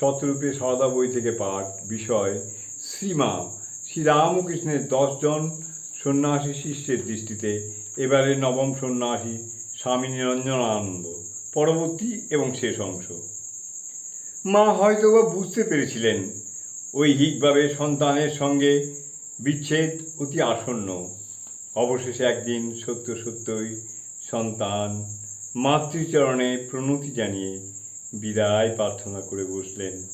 শতরূপে সারদা বই থেকে পাঠ, বিষয়, শ্রীমা, শ্রীরামকৃষ্ণের দশজন সন্ন্যাসী শিষ্যের দৃষ্টিতে এবারে নবম সন্ন্যাসী স্বামী নিরঞ্জনানন্দ। পরবর্তী এবং শেষ অংশ। মা হয়তোবা বুঝতে পেরেছিলেন ঐহিকভাবে সন্তানের সঙ্গে বিচ্ছেদ অতি আসন্ন। অবশেষে একদিন সত্য সত্যই সন্তান মাতৃচরণে প্রণতি জানিয়ে বিদায় প্রার্থনা করে বসলেন।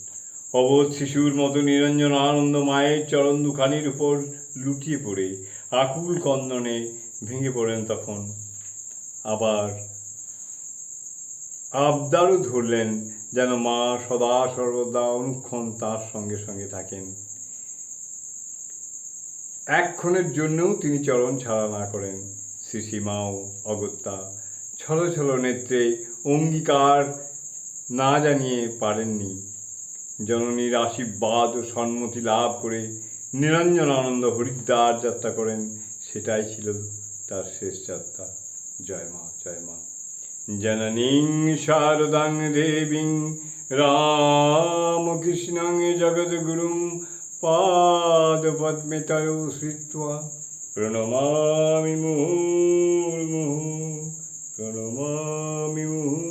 অবোধ শিশুর মতো নিরঞ্জন আনন্দ মায়ের চরণ দুখানির উপর লুটিয়ে পড়ে, আকুল কন্দনে ভেঙে পড়েন তখন। আবার আবদারও ধরলেন যেন মা সদা সর্বদা অনুক্ষণ তার সঙ্গে সঙ্গে থাকেন। এক্ষণের জন্যও তিনি চরণ ছাড়া না করেন। শ্রীসীমাও অগত্যা ছল ছল নেত্রে অঙ্গীকার না জানিয়ে পারেননি। জননীর আশীর্বাদ ও সম্মতি লাভ করে নিরঞ্জন আনন্দ হরিদ্বার যাত্রা করেন। সেটাই ছিল তার শেষ যাত্রা। জয় মা জয় মা। জননীং শারদাং দেবীং রামকৃষ্ণং জগদ্গুরুং পাদপদ্মে তয় শ্রিত্বা প্রণমামি মুহুর্মুহু, প্রণমামি